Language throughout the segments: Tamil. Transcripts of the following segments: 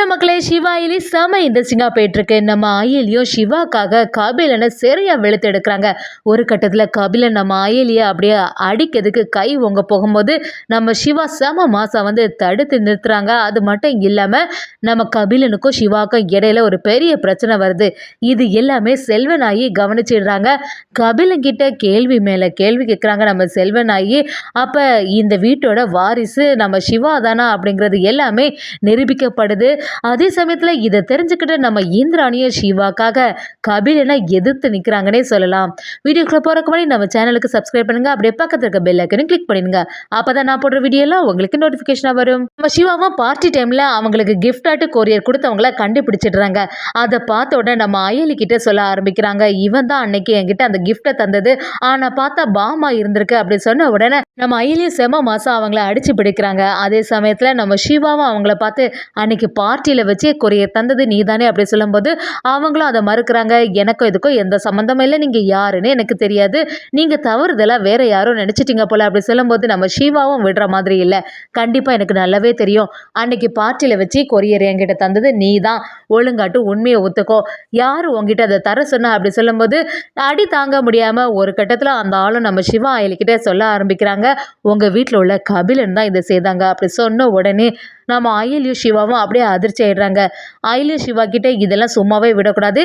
என்ன மக்களே சிவா இலி செம இன்ட்ரெஸ்டிங்காக போயிட்டுருக்கு. நம்ம அயலியும் சிவாக்காக கபிலனை சரியாக வெளுத்து எடுக்கிறாங்க. ஒரு கட்டத்தில் கபிலன் நம்ம அயலியை அப்படியே அடிக்கிறதுக்கு கை ஒங்க போகும்போது நம்ம சிவா செம மாசம் வந்து தடுத்து நிறுத்துறாங்க. அது மட்டும் இல்லாமல் நம்ம கபிலனுக்கும் சிவாக்கும் இடையில ஒரு பெரிய பிரச்சனை வருது. இது எல்லாமே செல்வனாயி கவனிச்சிடுறாங்க. கபிலன் கிட்ட கேள்வி மேலே கேள்வி கேட்குறாங்க நம்ம செல்வனாயி. அப்போ இந்த வீட்டோட வாரிசு நம்ம சிவா தானா அப்படிங்கிறது எல்லாமே நிரூபிக்கப்படுது. அதே சமயத்தில் இதை தெரிஞ்சுக்கிட்டு நம்ம இந்திராணியும் சிவாக்காக கபிலனை எதிர்த்து நிற்கிறாங்கன்னே சொல்லலாம். வீடியோக்குள்ளே போகிறக்கு முன்னாடி நம்ம சேனலுக்கு சப்ஸ்கிரைப் பண்ணுங்க. அப்படியே பக்கத்தில் இருக்க பெல் ஐக்கனும் கிளிக் பண்ணிடுங்க. அப்போ தான் நான் போடுற வீடியோலாம் உங்களுக்கு நோட்டிஃபிகேஷனாக வரும். நம்ம சிவாவும் பார்ட்டி டைமில் அவங்களுக்கு கிஃப்ட் ஆட்டு கொரியர் கொடுத்தவங்கள கண்டுபிடிச்சிடுறாங்க. அதை பார்த்த உடனே நம்ம அயலி கிட்ட சொல்ல ஆரம்பிக்கிறாங்க. இவன் தான் அன்னைக்கு என்கிட்ட அந்த கிஃப்ட்டை தந்தது. ஆனால் பார்த்தா பாமா இருந்திருக்கு அப்படி சொன்ன உடனே நம்ம அயலி செம மாசம் அவங்கள அடிச்சு பிடிக்கிறாங்க. அதே சமயத்தில் நம்ம சிவாவும் அவங்கள பார்த்து அன்னைக்கு பார்ட்டியில் வச்சு கொரியர் தந்தது நீ தானே அப்படி சொல்லும்போது அவங்களும் அதை மறுக்கிறாங்க எனக்கும் இதுக்கும் எந்த சம்மந்தமும் இல்லை நீங்கள் யாருன்னு எனக்கு தெரியாது. நீங்கள் தவறுதலாக வேற யாரும் நினச்சிட்டீங்க போல் அப்படி சொல்லும்போது நம்ம சிவாவும் விடுற மாதிரி இல்லை. கண்டிப்பாக எனக்கு நல்லாவே தெரியும். அன்னைக்கு பார்ட்டியில் வச்சு கொரியர் என்கிட்ட தந்தது நீ தான் ஒழுங்காட்டு உண்மையை ஒத்துக்கோ. யார் உங்ககிட்ட அதை தர சொன்னா அப்படி சொல்லும்போது அடி தாங்க முடியாமல் ஒரு கட்டத்தில் அந்த ஆளும் நம்ம சிவா அயலிக்கிட்ட சொல்ல ஆரம்பிக்கிறாங்க. உங்கள் வீட்டில் உள்ள கபிலன் தான் இதை செய்தாங்க. அப்படி சொன்ன உடனே நம்ம அயலியும் சிவாவும் அப்படியே அதிர்ச்சி ஆயிடுறாங்க. அயலியும் சிவா கிட்ட இதெல்லாம் சும்மாவே விடக்கூடாது.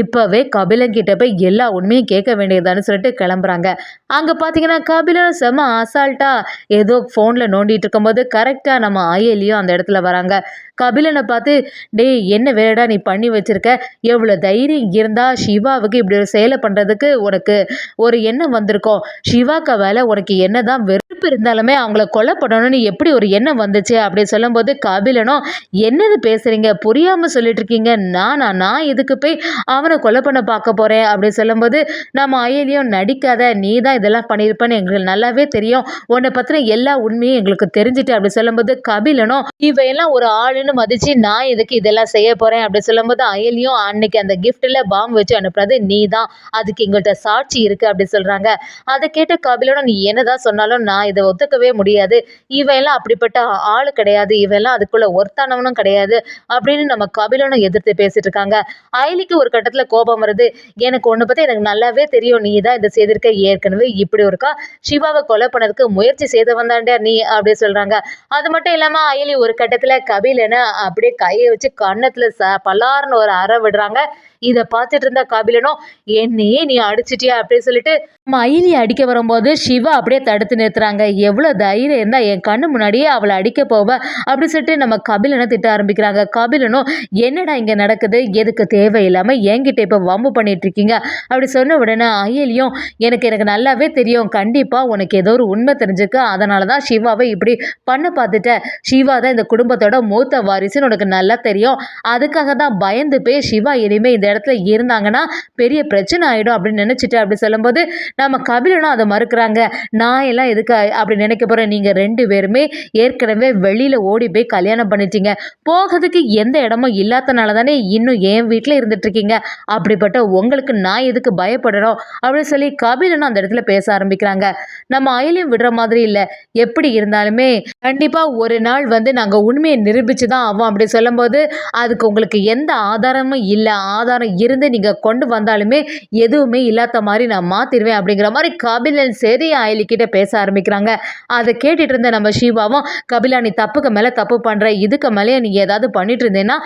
இப்போவே கபிலன் கிட்ட போய் எல்லா உண்மையும் கேட்க வேண்டியதான்னு சொல்லிட்டு கிளம்புறாங்க. அங்கே பார்த்தீங்கன்னா கபிலன் செம அசால்ட்டாக ஏதோ ஃபோனில் நோண்டிட்டு இருக்கும்போது கரெக்டாக நம்ம ஆயிலியும் அந்த இடத்துல வராங்க. கபிலனை பார்த்து டேய் என்ன வேலைடா நீ பண்ணி வச்சிருக்க? எவ்வளோ தைரியம் இருந்தால் சிவாவுக்கு இப்படி ஒரு செயலை பண்ணுறதுக்கு உனக்கு ஒரு எண்ணம் வந்திருக்கோம். சிவாக்க வேலை உனக்கு என்னதான் இருந்தாலுமே அவங்கள கொலை பண்ணணும்னு எப்படி ஒரு எண்ணம் வந்துச்சு அப்படி சொல்லும்போது கபிலனும் என்னது பேசுகிறீங்க புரியாமல் சொல்லிட்டு இருக்கீங்க நானா? நான் இதுக்கு போய் அவனை கொலை பண்ண பார்க்க போகிறேன் அப்படி சொல்லும்போது நம்ம அயலியும் நடிக்காத. நீ தான் இதெல்லாம் பண்ணியிருப்பேன்னு எங்களுக்கு நல்லாவே தெரியும். உன்னை பற்றின எல்லா உண்மையும் எங்களுக்கு தெரிஞ்சுட்டு அப்படி சொல்லும்போது கபிலனும் இவையெல்லாம் ஒரு ஆளுன்னு மதிச்சு நான் இதுக்கு இதெல்லாம் செய்ய போகிறேன் அப்படி சொல்லும்போது அயலியும் அன்னைக்கு அந்த கிஃப்ட்டில் பாம்பு வச்சு அனுப்புறது நீ தான். அதுக்கு எங்கள்கிட்ட சாட்சி இருக்குது அப்படி சொல்கிறாங்க அதை கேட்ட கபிலனும் நீ என்னதான் சொன்னாலும் நான் இதை ஒத்துக்கவே முடியாது. இவெல்லாம் அப்படிப்பட்ட ஆள் கிடையாது. இவெல்லாம் அதுக்குள்ள ஒருத்தானவனும் கிடையாது அப்படின்னு நம்ம கபிலனும் எதிர்த்து பேசிட்டு இருக்காங்க. அயலிக்கு ஒரு கட்டத்தில் கோபம் வருது. எனக்கு ஒன்று பற்றி எனக்கு நல்லாவே தெரியும். நீ தான் இதை செய்திருக்க ஏற்கனவே இப்படி ஒருக்கா சிவாவை கொலை பண்ணதுக்கு முயற்சி செய்து வந்தாண்டே நீ அப்படி சொல்கிறாங்க அது மட்டும் இல்லாமல் அயலி ஒரு கட்டத்தில் கபிலனை அப்படியே கையை வச்சு கன்னத்தில் ச பல்லாருன்னு ஒரு அறை விடுறாங்க. இதை பார்த்துட்டு இருந்த கபிலனும் என்னையே நீ அடிச்சிட்டியா? அப்படின்னு சொல்லிட்டு மயிலி அடிக்க வரும்போது சிவா அப்படியே தடுத்து நிறுத்துறாங்க. எவ்வளோ தைரியம் இருந்தால் என் கண்ணு முன்னாடியே அவளை அடிக்க போவ அப்படி சொல்லிட்டு நம்ம கபிலனை திட்ட ஆரம்பிக்கிறாங்க. கபிலனும் என்னடா இங்கே நடக்குது? எதுக்கு தேவையில்லாமல் என்கிட்ட இப்போ வம்பு பண்ணிட்டு இருக்கீங்க? அப்படி சொன்ன உடனே அயலியும் எனக்கு எனக்கு நல்லாவே தெரியும். கண்டிப்பாக உனக்கு ஏதோ ஒரு உண்மை தெரிஞ்சுக்க அதனால தான் சிவாவை இப்படி பண்ண பார்த்துட்ட. சிவா தான் இந்த குடும்பத்தோட மூத்த வாரிசுன்னு உனக்கு நல்லா தெரியும். அதுக்காக தான் பயந்து போய் சிவா இனிமேல் இந்த இடத்துல இருந்தாங்கன்னா பெரிய பிரச்சனை ஆகிடும் அப்படின்னு நினச்சிட்டு அப்படி சொல்லும்போது நம்ம கபிலனும் அதை மறுக்கிறாங்க. நான் எல்லாம் எதுக்கு அப்படி நினைக்க போகிறேன் நீங்கள் ரெண்டு பேருமே ஏற்கனவே வெளியில் ஓடி போய் கல்யாணம் பண்ணிட்டீங்க. போகிறதுக்கு எந்த இடமும் இல்லாதனால தானே இன்னும் என் வீட்டில் இருந்துட்டு இருக்கீங்க. அப்படிப்பட்ட உங்களுக்கு நான் எதுக்கு பயப்படணும்? அப்படின்னு சொல்லி கபிலனும் அந்த இடத்துல பேச ஆரம்பிக்கிறாங்க. நம்ம அயலையும் விடுற மாதிரி இல்லை. எப்படி இருந்தாலுமே கண்டிப்பாக ஒரு நாள் வந்து நாங்கள் உண்மையை நிரூபித்து தான் ஆவோம் அப்படி சொல்லும்போது அதுக்கு உங்களுக்கு எந்த ஆதாரமும் இல்லை. ஆதாரம் இருந்து நீங்கள் கொண்டு வந்தாலுமே எதுவுமே இல்லாத மாதிரி நான் மாற்றிடுவேன் அப்படிங்கிற மாதிரி கபிலன் சரி அயலிக்கிட்ட பேச ஆரம்பிக்கிறாங்க. அதை கேட்டுட்டு இருந்த நம்ம சிவாவும் கபிலா நீ தப்புக்கு மேலே தப்பு பண்ணுற இதுக்கு மேலே நீ ஏதாவது பண்ணிட்டு இருந்தேன்னா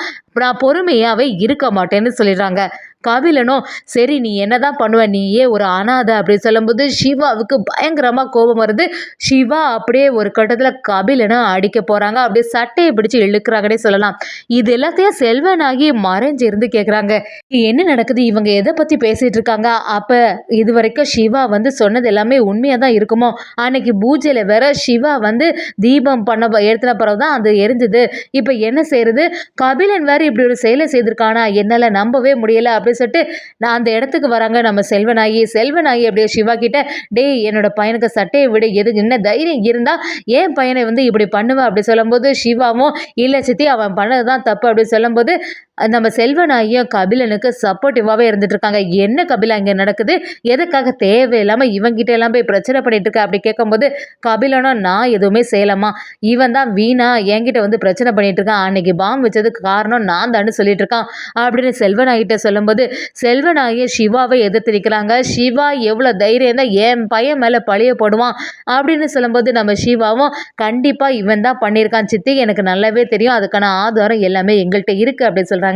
நான் பொறுமையாகவே இருக்க மாட்டேன்னு சொல்லிடுறாங்க. கபிலனும் சரி நீ என்னதான் பண்ணுவ? நீயே ஒரு அனாதை அப்படின்னு சொல்லும்போது சிவாவுக்கு பயங்கரமாக கோபம் வருது. சிவா அப்படியே ஒரு கட்டத்தில் கபிலனை அடிக்க போகிறாங்க அப்படியே சட்டையை பிடிச்சு இழுக்கிறாங்கன்னே சொல்லலாம். இது எல்லாத்தையும் செல்வனாகி மறைஞ்சிருந்து கேட்குறாங்க என்ன நடக்குது? இவங்க எதை பற்றி பேசிகிட்டு இருக்காங்க? அப்போ இது வரைக்கும் சிவா வந்து சொன்னது எல்லாமே உண்மையாக தான் இருக்குமோ? அன்னைக்கு பூஜையில் வேற சிவா வந்து தீபம் பண்ண எடுத்துன பிறகு தான் அது எரிஞ்சுது. இப்போ என்ன செய்யறது கபிலன் வேற இப்படி ஒரு செயலை செய்திருக்கானா? என்னால் நம்பவே முடியல அப்படின்னு சொல்லிட்டு நான் அந்த இடத்துக்கு வராங்க. நம்ம செல்வனாயி செல்வனாயி அப்படியே சிவா கிட்ட டேய் என்னோட பையனுக்கு சட்டையை விட. எது என்ன தைரியம் இருந்தால் ஏன் பையனை வந்து இப்படி பண்ணுவேன் அப்படி சொல்லும்போது சிவாவும் இல்லை சித்தி அவன் பண்ணது தான் தப்பு. அப்படி சொல்லும்போது நம்ம செல்வநாயும் கபிலனுக்கு சப்போர்ட்டிவாகவே இருந்துட்டு இருக்காங்க என்ன கபிலா இங்கே நடக்குது? எதுக்காக தேவையில்லாமல் இவங்கிட்ட எல்லாம் போய் பிரச்சனை பண்ணிட்டு இருக்க? அப்படி கேட்கும்போது கபிலனும் நான் எதுவுமே செய்யலாமா இவன் தான் வீணா என்கிட்ட வந்து பிரச்சனை பண்ணிட்டு இருக்கான். அன்னைக்கு பாம் வச்சதுக்கு காரணம் நான் தான்னு சொல்லிட்டு இருக்கான். அப்படின்னு செல்வநாயிட்ட சொல்லும்போது செல்வநாயை சிவாவை எதிர்த்து நிற்கிறாங்க சிவா எவ்வளோ தைரியம் தான் என் பையன் மேலே பழிய போடுவான். அப்படின்னு சொல்லும்போது நம்ம சிவாவும் கண்டிப்பாக இவன் தான் பண்ணியிருக்கான் சித்தி. எனக்கு நல்லாவே தெரியும். அதுக்கான ஆதாரம் எல்லாமே எங்கள்கிட்ட இருக்குது அப்படின்னு சொல்கிறாங்க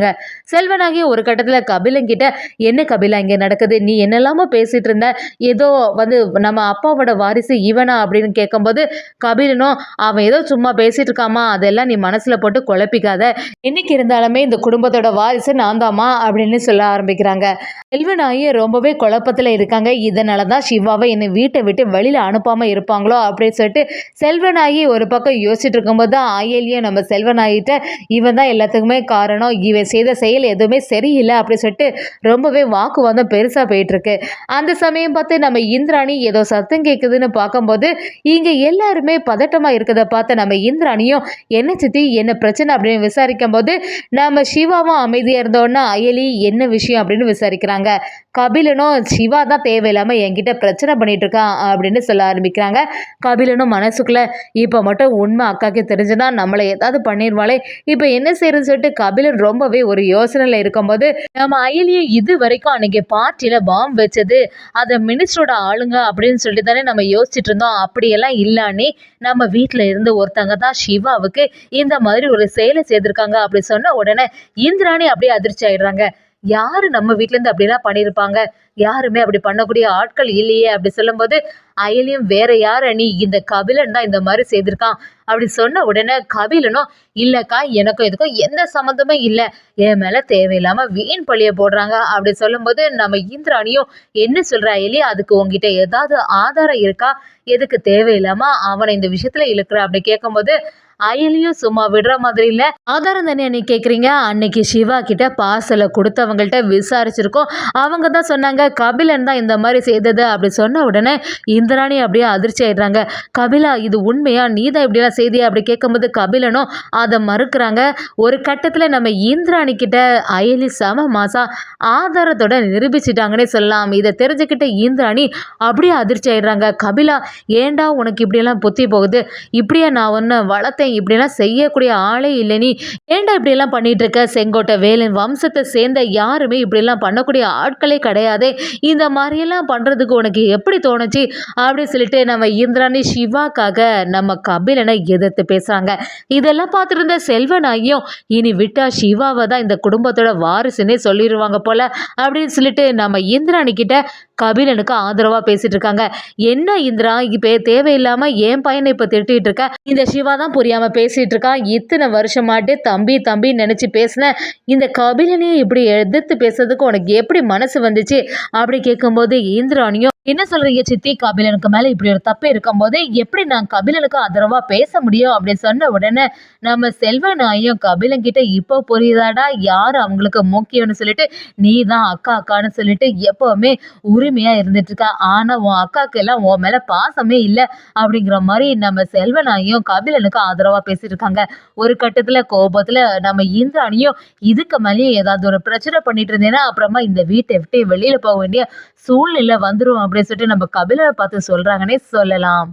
செல்வனாகி ஒரு கட்டத்தில் கபிலங்கிட்ட என்ன கபிலா இங்கே நடக்குது? நீ என்னெல்லாமோ பேசிட்டு இருந்த? ஏதோ வந்து நம்ம அப்பாவோட வாரிசு இவனா? அப்படின்னு கேட்கும்போது கபிலனும் அவன் ஏதோ சும்மா பேசிட்டு இருக்காமா அதெல்லாம் நீ மனசில் போட்டு குழப்பிக்காத. இன்னைக்கு இருந்தாலுமே இந்த குடும்பத்தோட வாரிசு நான் தாமா அப்படின்னு சொல்ல ஆரம்பிக்கிறாங்க. செல்வனாயி ரொம்பவே குழப்பத்தில் இருக்காங்க. இதனால தான் சிவாவை என்னை வீட்டை விட்டு வெளியில் அனுப்பாமல் இருப்பாங்களோ அப்படின்னு சொல்லிட்டு செல்வனாயி ஒரு பக்கம் யோசிச்சுட்டு இருக்கும்போது தான் ஆயலியும் நம்ம செல்வனாயிட்ட இவன் தான் எல்லாத்துக்குமே காரணம். இவன் செய்த செயல் எதுவுமே சரியில்லை அப்படின்னு சொல்லிட்டு ரொம்பவே வாக்குவாதம் பெருசாக போயிட்டுருக்கு. அந்த சமயம் பார்த்து நம்ம இந்திராணி ஏதோ சத்தம் கேட்குதுன்னு பார்க்கும்போது இங்கே எல்லாருமே பதட்டமாக இருக்கிறத பார்த்து நம்ம இந்திராணியும் என்ன சித்தி என்ன பிரச்சனை? அப்படின்னு விசாரிக்கும் போது நம்ம சிவாவும் அமைதியாக இருந்தோன்னா அயலி என்ன விஷயம்? அப்படின்னு விசாரிக்கிறாங்க. கபிலனும் சிவா தான் தேவையில்லாமல் என்கிட்ட பிரச்சனை பண்ணிட்டு இருக்கான் அப்படின்னு சொல்ல ஆரம்பிக்கிறாங்க. கபிலனும் மனசுக்குள்ள இப்போ மட்டும் உண்மை அக்காக்கு தெரிஞ்சுன்னா நம்மளை ஏதாவது பண்ணிடுவாளே இப்போ என்ன செய்யறதுன்னு சொல்லிட்டு கபிலன் ரொம்ப ரொம்பவே ஒரு யோசனையில் இருக்கும்போது நம்ம அயலியை இது வரைக்கும் அன்னைக்கு பார்ட்டியில் பாம்பு வச்சது அதை மினிஸ்டரோட ஆளுங்க அப்படின்னு சொல்லிட்டு தானே நம்ம யோசிச்சுட்டு இருந்தோம். அப்படியெல்லாம் இல்லானே நம்ம வீட்டில் இருந்து ஒருத்தங்க தான் சிவாவுக்கு இந்த மாதிரி ஒரு செயலை செய்திருக்காங்க அப்படி சொன்ன உடனே இந்திராணி அப்படியே அதிர்ச்சி ஆயிடுறாங்க. யாரு நம்ம வீட்டிலேருந்து அப்படிலாம் பண்ணியிருப்பாங்க யாருமே அப்படி பண்ணக்கூடிய ஆட்கள் இல்லையே அப்படி சொல்லும்போது அயலியும் வேற யார் அணி? இந்த கபிலன் தான் இந்த மாதிரி செய்திருக்கான். அப்படி சொன்ன உடனே கபிலனும் இல்லைக்கா எனக்கும் இதுக்கும் எந்த சம்மந்தமே இல்லை. என் மேலே தேவையில்லாமல் வீண் பழிய போடுறாங்க. அப்படி சொல்லும்போது நம்ம இந்திராணியும் என்ன சொல்கிற அயலி? அதுக்கு உங்ககிட்ட ஏதாவது ஆதாரம் இருக்கா? எதுக்கு தேவையில்லாமல் அவனை இந்த விஷயத்தில் இழுக்கிற? அப்படி கேட்கும்போது அயலியும் சும்மா விடுற மாதிரி இல்லை. ஆதாரம் தானே அன்னைக்கு கேட்குறீங்க அன்னைக்கு சிவா கிட்ட பார்சலை கொடுத்தவங்கள்ட்ட விசாரிச்சிருக்கோம். அவங்க தான் சொன்னாங்க கபிலன் தான் இந்த மாதிரி செய்தது. அப்படி சொன்ன உடனே இந்திராணி அப்படியே அதிர்ச்சி ஆயிடுறாங்க. கபிலா இது உண்மையா? நீ தான் இப்படிலாம் செய்தியா? அப்படி கேட்கும்போது கபிலனும் அதை மறுக்கிறாங்க. ஒரு கட்டத்தில் நம்ம இந்திராணி கிட்ட அயலி சம மாசா ஆதாரத்தோட நிரூபிச்சிட்டாங்கன்னே சொல்லலாம். இதை தெரிஞ்சுக்கிட்ட இந்திராணி அப்படியே அதிர்ச்சி ஆயிடுறாங்க. கபிலா ஏண்டா உனக்கு இப்படியெல்லாம் புத்தி போகுது? இப்படியே நான் ஒன்று இருக்கேன் இப்படிலாம் செய்யக்கூடிய ஆளே இல்லை நீ. ஏண்டா இப்படியெல்லாம் பண்ணிட்டு இருக்க செங்கோட்டை வேலன் வம்சத்தை சேர்ந்த யாருமே இப்படிலாம் பண்ணக்கூடிய ஆட்களே கிடையாதே. இந்த மாதிரியெல்லாம் பண்ணுறதுக்கு உனக்கு எப்படி தோணுச்சு? அப்படின்னு சொல்லிட்டு நம்ம இந்திராணி சிவாக்காக நம்ம கபிலனை எதிர்த்து பேசுகிறாங்க இதெல்லாம் பார்த்துட்டு இருந்த செல்வனாயும் இனி விட்டா சிவாவை தான் இந்த குடும்பத்தோட வாரிசுன்னே சொல்லிடுவாங்க போல அப்படின்னு சொல்லிட்டு நம்ம இந்திராணி கிட்ட கபிலனுக்கு ஆதரவாக பேசிட்டு இருக்காங்க என்ன இந்திரா இப்போ தேவையில்லாமல் என் பையனை இப்போ திட்டிகிட்டு இருக்க இந்த சிவா தான் புரியாமல் பேசிகிட்டு இருக்கான் இத்தனை வருஷமாட்டே தம்பி தம்பி நினச்சி பேசினேன் இந்த கபிலனையும் இப்படி எதிர்த்து பேசுறதுக்கு உனக்கு எப்படி மனசு வந்துச்சு? அப்படி கேட்கும்போது இந்திராணியும் என்ன சொல்றீங்க சித்தி? கபிலனுக்கு மேலே இப்படி ஒரு தப்பு இருக்கும்போது எப்படி நான் கபிலனுக்கு ஆதரவாக பேச முடியும்? அப்படின்னு சொன்ன உடனே நம்ம செல்வநாயும் கபிலன் கிட்ட இப்போ புரியுதாடா? யார் அவங்களுக்கு முக்கியம்னு சொல்லிட்டு நீ தான் அக்கா அக்கான்னு சொல்லிட்டு எப்போவுமே உரிமையாக இருந்துட்டு ஆனால் உன் அக்காவுக்கு எல்லாம் உன் மேலே பாசமே இல்லை அப்படிங்கிற மாதிரி நம்ம செல்வனாயும் கபிலனுக்கும் ஆதரவாக பேசிட்டு இருக்காங்க ஒரு கட்டத்தில் கோபத்தில் நம்ம இந்திராணியும் இதுக்கு மேலேயும் ஏதாவது ஒரு பிரச்சனை பண்ணிட்டு இருந்தேன்னா அப்புறமா இந்த வீட்டை விட்டு வெளியில் போக வேண்டிய சூழ்நிலை வந்துடும் அப்படின்னு சொல்லிட்டு நம்ம கபிலரை பார்த்து சொல்கிறாங்கன்னே சொல்லலாம்.